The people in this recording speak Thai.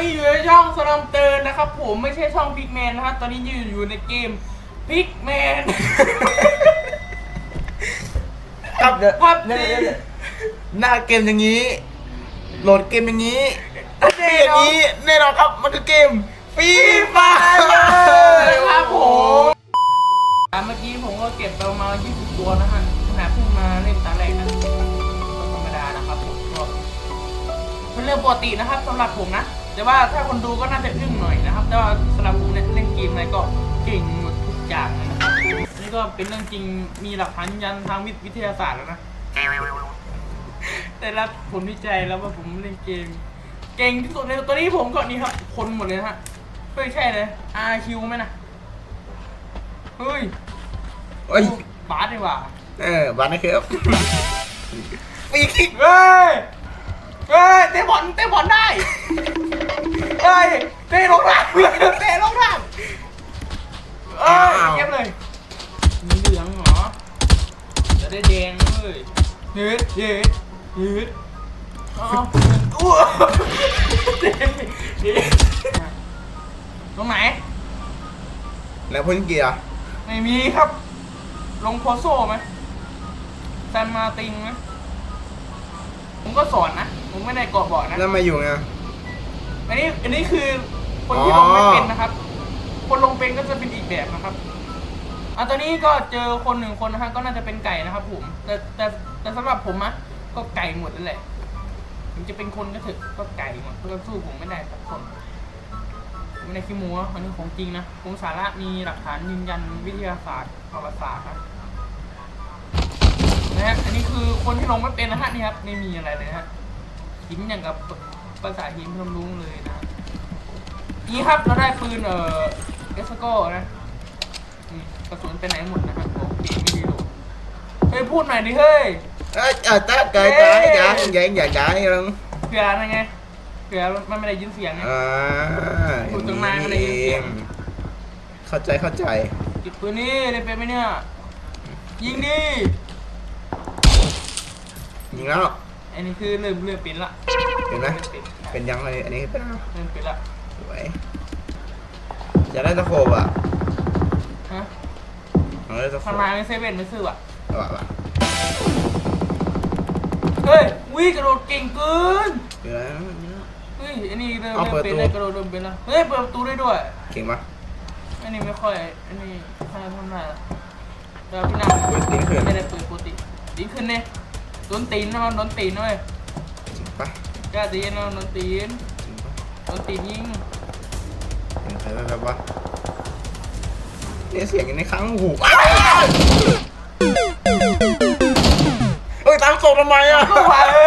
นี้อยู่ในช่องสลัมเตอร์นะครับผมไม่ใช่ช่องพิกแมนนะครับตอนนี้อยู่อยู่ในเกมพิกแมนครับเดี๋ยวพับเดี๋ยวจีเดี๋ยวเดี๋ยว หน้าเกมอย่างนี้ โหลดเกมอย่างนี้แน่อย่างนอนนี้แน่นอนครับมันคือเกมฟรีไฟครับผมอะเมื่อกี้ผมก็เก็บไปประมาณ20 ตัวนะฮะขนาดเพิ่งมาเล่นตาแรกนะก็ธรรมดานะครับผมก็เป็นเรื่องปกตินะครับสำหรับผมนะ แต่ว่าถ้าคนดูก็น่าจะอึ้งหน่อยนะครับ แต่ว่าสำหรับผมเนี่ยเล่นเกมอะไรก็เก่งหมดทุกอย่างเลยนะครับนี่ก็เป็นเรื่องจริงมีหลักฐานยืนยันทางวิทยาศาสตร์แล้วนะได้รับผลวิจัยแล้วว่าผมเล่นเกม เก่งที่สุดในตัวนี้ผมก็นี่ครับ คนหมดเลยนะฮะเฮ้ยใช่เลย RQ ไหมนะเฮ้ยโอ้ยบาสดีกว่าเออบัตรนะครับฟรีคิกเฮ้ยเฮ้ยเตะบอลเตะบอลได้ ได้แดงเลยเฮ็ดเฮ็ดเฮ็ดอ๋ออ้วเด็ดเด็ดตรงไหน แล้วพ้นเกียร์ไม่มีครับ ลงโพโซ่ไหมแซนมาติงไหมผมก็สอนนะ ผมไม่ได้เกาะบอกนะ แล้วมาอยู่ไง อันนี้อันนี้คือคนที่ลงไม่เป็นนะครับ คนลงเป็นก็จะเป็นอีกแบบนะครับ อะตอนนี้ก็เจอคนหนึ่งคนนะฮะก็น่าจะเป็นไก่นะครับผม แต่แต่แต่สำหรับผมอะก็ไก่หมดนั่นแหละถึงจะเป็นคนก็เถอะก็ไก่หมดก็สู้ผมไม่ได้สักคนไม่ได้ขี้โม้นะอันนี้ของจริงนะผมสาระมีหลักฐานยืนยันวิทยาศาสตร์ประวัติศาสตร์ครับนะฮะอันนี้คือคนที่ลงไม่เป็นนะฮะนี่ครับไม่มีอะไรเลยฮะหินอย่างกับภาษาหินพนมรุ้งเลยนะนี่ครับเราได้ปืนเอ่อเอสโก้นะ กระสุนไปไหนหมดนะครับโอเคไม่ดีหรอกเฮ้ยพูดหน่อยดิเฮ้ยเอ้ยเออตาไก่ตายจ้าใหญ่ใหญ่ใหญ่ยังเผื่ออะไรไงเผื่อมันไม่ได้ยินเสียงไงอ่าพูดตั้งนานก็ได้ยินเสียงเข้าใจเข้าใจจิบปืนนี่ได้เป็นไหมเนี่ย ยิงดิยิงแล้วอันนี้คือเริ่มเริ่มเป็นละเห็นไหมเริ่มเป็นเป็นยังไงอันนี้เป็นเริ่มเป็นละสวยอยา อยากได้ตะโขทำบไมไม่เซเว่นไม่ซื้ออะว่ะว่ะเฮ้ยวิ่งกระโดดเก่งเกิน เดี๋ยวนะเฮ้ยอันนี้เริ่มเอาเริ่มเปิดเป็นตัวเลยกระโดดเริ่มเป็นละเฮ้ยเปิดประตูได้ด้วย เก่งปะอันนี้ไม่ค่อย อันนี้ทำทำได้ละเดี๋ยวพี่นางเปิดตีนขึ้นไม่ได้เปิดปกติตีนขึ้นเนี่ยโดนตีนนะมันโดนตีนด้วยจริงปะกล้าตีนนะโดนตีนจริงปะโดนตีนยิงเห็นใครแบบวะ เนี่ยเสียงในครั้งหูอ้าวเฮ้ยตามส่งทำไมอะ เ